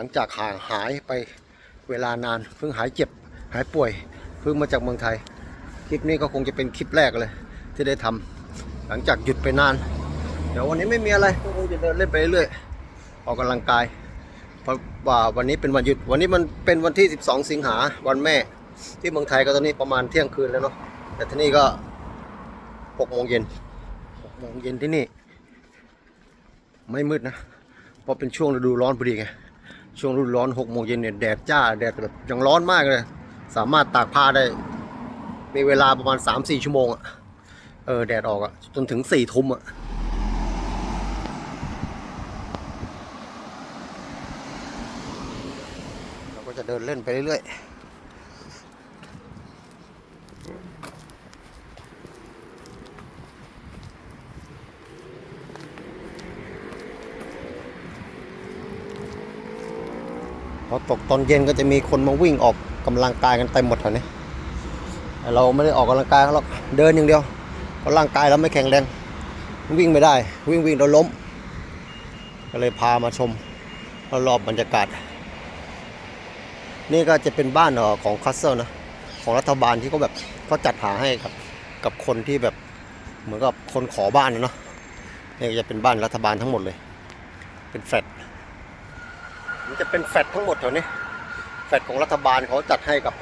หลังจากห่างหายไปเวลานาน เพิ่งหายเจ็บหายป่วย เพิ่งมาจากเมืองไทย คลิปนี้ก็คงจะเป็นคลิปแรกเลย ที่ได้ทำหลังจากหยุดไปนาน เดี๋ยววันนี้ไม่มีอะไรก็คงจะเดินเล่นไปเรื่อยๆออกกำลังกาย เพราะว่าวันนี้เป็นวันหยุด วันนี้มันเป็นวันที่ 12 สิงหาวันแม่ ที่เมืองไทยก็ตอนนี้ประมาณเที่ยงคืนแล้วเนาะ แต่ที่นี่ก็6โมงเย็น6โมงเย็นที่นี่ ไม่มืดนะ เพราะเป็นช่วงฤดูร้อนพอดีไง ช่วงรุ่นร้อนหกโมงเย็นเนี่ยแดดจ้าแดดแบบยังร้อนมากเลย สามารถตากผ้าได้ มีเวลาประมาณสามสี่ชั่วโมงอะเออแดดออกอะจนถึงสี่ทุ่มอะเราก็จะเดินเล่นไปเรื่อยๆ พอตกตอนเย็นก็จะมีคนมาวิ่งออกกำลังกายกันเต็มหมดแถวนี้แต่เราไม่ได้ออกกำลังกายหรอกเดินอย่างเดียวเพราะร่างกายเราไม่แข็งแรง วิ่งไม่ได้ วิ่งวิ่งเราล้ม ก็เลยพามาชมรอบบรรยากาศ นี่ก็จะเป็นบ้านของคัสเซิลนะของรัฐบาลที่เขาแบบเขาจัดหาให้กับกับคนที่แบบเหมือนกับคนขอบ้านนะเนาะนี่จะเป็นบ้านรัฐบาลทั้งหมดเลย เป็นแฟลต มันจะเป็นแฟดทั้งหมดแถวนี้ แฟดของรัฐบาลเขาจัดให้กับ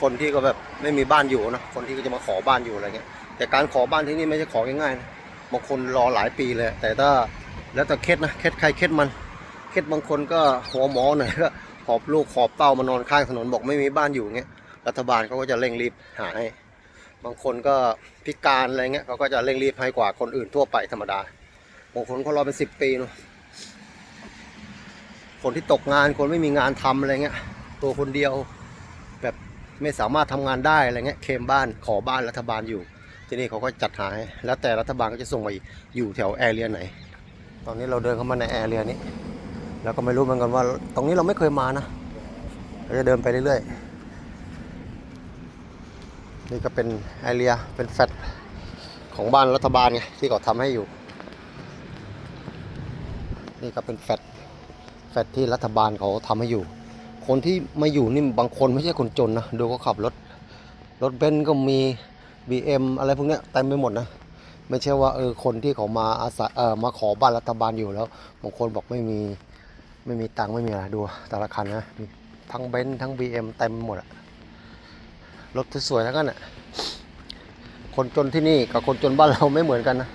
คนที่ก็แบบไม่มีบ้านอยู่นะ คนที่ก็จะมาขอบ้านอยู่อะไรเงี้ย แต่การขอบ้านที่นี่ไม่ใช่ของ่ายๆนะบางคนรอหลายปีเลย แต่ถ้าแล้วแต่เคสนะ เคสใครเคสมัน เคสบางคนก็หัวหมอหน่อยก็หอบลูกหอบเต้ามานอนข้างถนนบอกไม่มีบ้านอยู่เงี้ย รัฐบาลเขาก็จะเร่งรีบหาให้ บางคนก็พิการอะไรเงี้ยเขาก็จะเร่งรีบให้กว่าคนอื่นทั่วไปธรรมดา บางคนเขารอเป็นสิบปีเนอะ คนที่ตกงานคนไม่มีงานทำอะไรเงี้ยตัวคนเดียวแบบไม่สามารถทำงานได้อะไรเงี้ยเคมบ้านขอบ้านรัฐบาลอยู่ ที่นี่เขาก็จัดหาให้แล้วแต่รัฐบาลก็จะส่งไปอยู่แถวแอเรียไหน ตอนนี้เราเดินเข้ามาในแอเรียนี้ แล้วก็ไม่รู้เหมือนกันว่า ตรงนี้เราไม่เคยมานะเราจะเดินไปเรื่อยๆนี่ก็เป็นแอเรียเป็นแฟลตของบ้านรัฐบาลไงที่เขาทำให้อยู่ นี่ก็เป็นแฟลต ฟตที่รัฐบาลเขาทำให้อยู่ คนที่มาอยู่นี่บางคนไม่ใช่คนจนนะ ดูเขาขับรถ รถเบนซ์ก็มี BM อะไรพวกนี้เต็มไปหมดนะ ไม่ใช่ว่าเออคนที่เขามาอาศัยเออมาขอบ้านรัฐบาลอยู่แล้วบางคนบอกไม่มีไม่มีตังค์ไม่มีอะไรดูแต่ละคันนะทั้งเบนซ์ทั้ง BM เต็มไปหมดอะรถสวยๆทั้งนั้นอะคนจนที่นี่กับคนจนบ้านเราไม่เหมือนกันนะ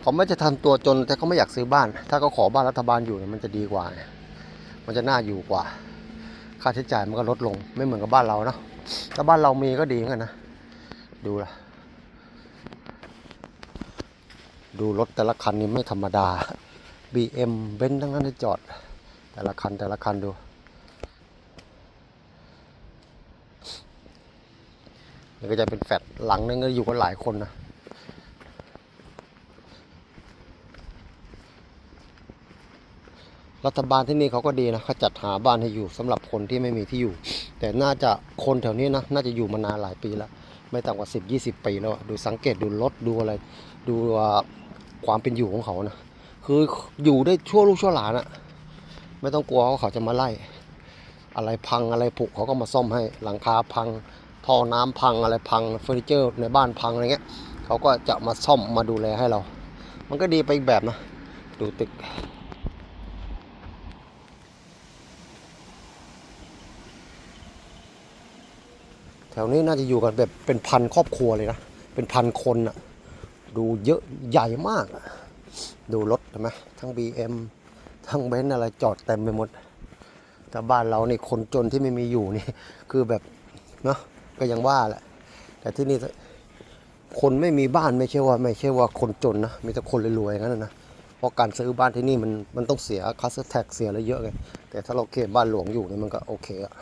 เขาไม่จะทำตัวจนแต่เขาไม่อยากซื้อบ้าน ถ้าเขาขอบ้านรัฐบาลอยู่เนี่ยมันจะดีกว่า มันจะน่าอยู่กว่า ค่าใช้จ่ายมันก็ลดลง ไม่เหมือนกับบ้านเราเนาะถ้าบ้านเรามีก็ดีเหมือนกันนะ ดูละดูรถแต่ละคันนี่ไม่ธรรมดา BM เบนซ์ทั้งนั้นที่จอด แต่ละคันแต่ละคันดู นี่ก็จะเป็นแฟลตหลังนึงก็อยู่กันหลายคนนะ รัฐบาลที่นี่เขาก็ดีนะเขาจัดหาบ้านให้อยู่สำหรับคนที่ไม่มีที่อยู่ แต่น่าจะคนแถวนี้นะน่าจะอยู่มานานหลายปีแล้ว ไม่ต่ำกว่า 10 20 ปีแล้วดูสังเกตดูรถดูอะไรดูความเป็นอยู่ของเขานะคืออยู่ได้ชั่วลูกชั่วหลานอะไม่ต้องกลัวว่าเขาจะมาไล่ อะไรพังอะไรผุเขาก็มาซ่อมให้หลังคาพังท่อน้ำพังอะไรพังเฟอร์นิเจอร์ในบ้านพังอะไรเงี้ยเขาก็จะมาซ่อมมาดูแลให้เรา มันก็ดีไปอีกแบบนะ ดูตึก แถวนี้น่าจะอยู่กันแบบเป็นพันครอบครัวเลยนะ เป็นพันคนอะดูเยอะใหญ่มาก ดูรถเห็นไหมทั้ง BM ทั้งเบนซ์อะไรจอดเต็มไปหมด แต่บ้านเราเนี่คนจนที่ไม่มีอยู่นี่ คือแบบเนาะก็ยังว่าแหละ แต่ที่นี่คนไม่มีบ้านไม่ใช่ว่า ไม่ใช่ว่าคนจนนะ มีแต่คนรวยๆงนั้นนะ เพราะการซื้อบ้านที่นี่มันมันต้องเสียคัสแท็กเสียอะไรเยอะไง แต่ถ้าเราเก็บบ้านหลวงอยู่นี่มันก็โอเคอะ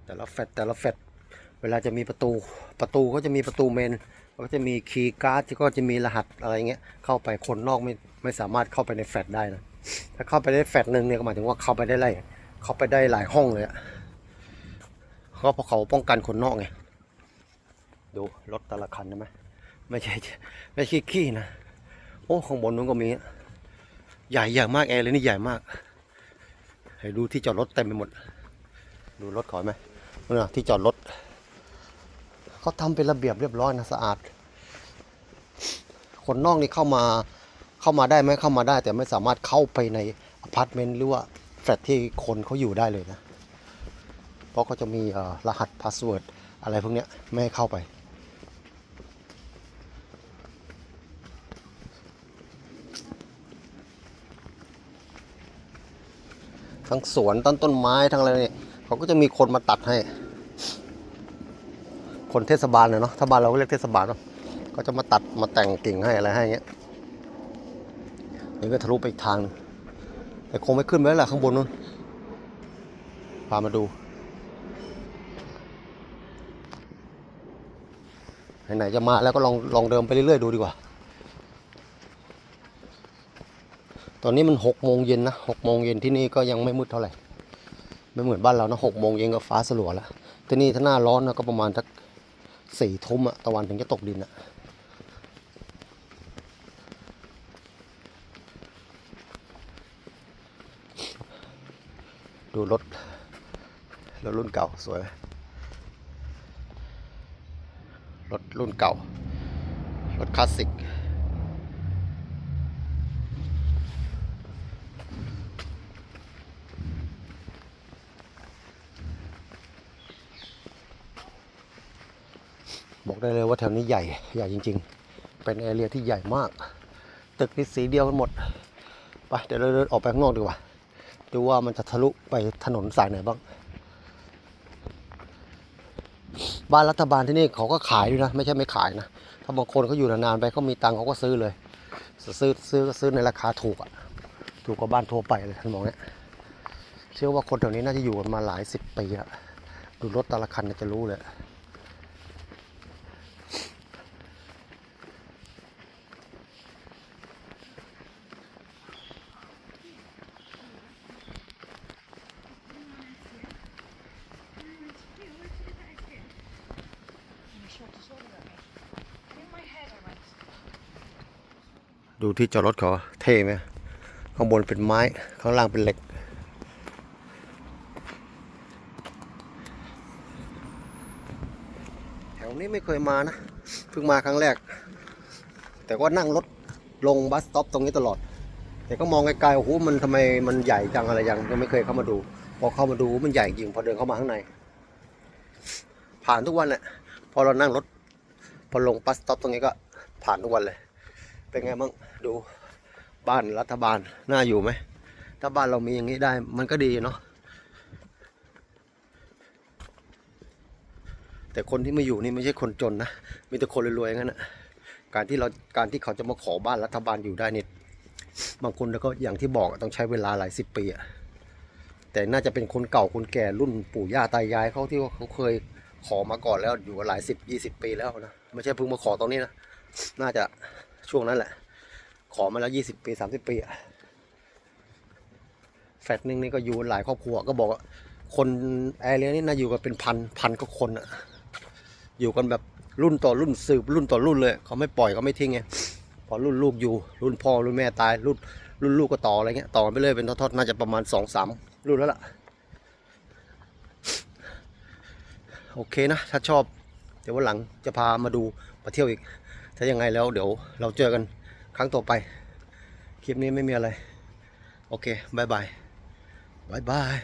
แต่ ละแฟตแต่ละแฟตเวลาจะมีประตูประตูก็จะมีประตูเมนก็จะมีคีย์การ์ดก็จะมีรหัสอะไรเงี้ยเข้าไปคนนอกไม่ไม่สามารถเข้าไปในแฟลตได้นะถ้าเข้าไปได้แฟลตหนึ่งเนี่ยก็หมายถึงว่าเข้าไปได้ไล่เข้าไปได้หลายห้องเลยอะเพราะเขาป้องกันคนนอกไงดูรถแต่ละคันใช่ไหมไม่ใช่ไม่ใช่ขี้นะโอ้ข้างบนนู้นก็มีใหญ่ใหญ่มากแอร์เลยนี่ใหญ่มากให้ดูที่จอดรถเต็มไปหมด ดูรถขอยไหม นู่นนะที่จอดรถเขาทำเป็นระเบียบเรียบร้อยนะสะอาด คนนอกนี่เข้ามาเข้ามาได้ไหมเข้ามาได้ แต่ไม่สามารถเข้าไปในอพาร์ตเมนต์หรือว่าแฟลตที่คนเขาอยู่ได้เลยนะ เพราะเขาจะมีรหัสพาสเวิร์ดอะไรพวกนี้ไม่ให้เข้าไป ทั้งสวนต้นต้นไม้ทั้งอะไรเนี่ย เขาก็จะมีคนมาตัดให้ คนเทศบาลเนยเนาะถ้าบ้านเราก็เรียกเทศบาลเนาะก็จะมาตัดมาแต่งกิ่งให้อะไรให้เงี้ยนี่ก็ทะลุไปอีกทางหนึงแต่คงไม่ขึ้นไปแล้วแหละข้างบนนู้นพามาดูไหนๆจะมาแล้วก็ลองลองเดินไปเรื่อยๆดูดีกว่า ตอนนี้มันหกโมงเย็นนะหกโมงเย็นที่นี่ก็ยังไม่มืดเท่าไหร่ ไม่เหมือนบ้านเรานะหกโมงเย็นก็ฟ้าสลัวแล้วที่นี่ถ้าหน้าร้อนนะก็ประมาณสักสี่ทุ่มอะตะวันถึงจะตกดินอะดูรถรถรุ่นเก่าสวย รถรุ่นเก่า รถคลาสสิก บอกได้เลยว่าแถวนี้ใหญ่ใหญ่จริง ๆ เป็นแอเรียที่ใหญ่มาก ตึกนี่สีเดียวกันหมดไปเดี๋ยวเราเดินออกไปข้างนอกดีกว่าดูว่ามันจะทะลุไปถนนสายไหนบ้าง บ้านรัฐบาลที่นี่เขาก็ขายด้วยนะ ไม่ใช่ไม่ขายนะถ้าบางคนเขาอยู่นานๆไปเขามีตังค์เขาก็ซื้อเลย ซื้อซื้อซื้อในราคาถูกอะถูกกว่าบ้านทั่วไปเลยท่านบอกเนี่ยเชื่อว่าคนแถวนี้น่าจะอยู่กันมาหลายสิบปีแล้วดูรถแต่ละคันจะรู้เลย ดูที่จอดรถเขาเท่ไหมข้างบนเป็นไม้ ข้างล่างเป็นเหล็ก แถวนี้ไม่เคยมานะ เพิ่งมาครั้งแรก แต่ก็นั่งรถลงบัสสต็อปตรงนี้ตลอด แต่ก็มองไกลๆ โอ้โห มันทำไมมันใหญ่จังอะไรยังยังไม่เคยเข้ามาดู พอเข้ามาดูมันใหญ่จริง พอเดินเข้ามาข้างใน ผ่านทุกวันแหละ พอเรานั่งรถ พอลงบัสต็อปตรงนี้ก็ผ่านทุกวันเลย เป็นไงบ้างดูบ้านรัฐบาลน่าอยู่ไหม ถ้าบ้านเรามีอย่างนี้ได้มันก็ดีเนาะแต่คนที่มาอยู่นี่ไม่ใช่คนจนนะมีแต่คนรวยๆงั้นนะการที่เราการที่เขาจะมาขอบ้านรัฐบาลอยู่ได้นี่บางคนแล้วก็อย่างที่บอกต้องใช้เวลาหลายสิบปีอะแต่น่าจะเป็นคนเก่าคนแก่รุ่นปู่ย่าตายายเขาที่ว่าเขาเคย ขอมาก่อนแล้วอยู่หลายสิบยี่สิบปีแล้วนะไม่ใช่เพิ่งมาขอตอนนี้นะน่าจะช่วงนั้นแหละ ขอมาแล้วยี่สิบปีสามสิบปีอะแฟลตหนึ่งนี่ก็อยู่หลายครอบครัวก็บอกว่าคนแอเรียนี่น่าอยู่กันเป็นพันพันก็คนอะอยู่กันแบบรุ่นต่อรุ่นสืบรุ่นต่อรุ่นเลยเขาไม่ปล่อยเขาไม่ทิ้งไงพอรุ่นลูกอยู่ รุ่นพ่อรุ่นแม่ตายรุ่นรุ่นลูกก็ต่ออะไรเงี้ยต่อไปเรื่อยเป็นทอดๆน่าจะประมาณสองสามรุ่นแล้วล่ะ โอเคนะ ถ้าชอบ เดี๋ยววันหลังจะพามาดูมาเที่ยวอีก ถ้ายังไงแล้วเดี๋ยวเราเจอกันครั้งต่อไป คลิปนี้ไม่มีอะไร โอเคบายบายบายบาย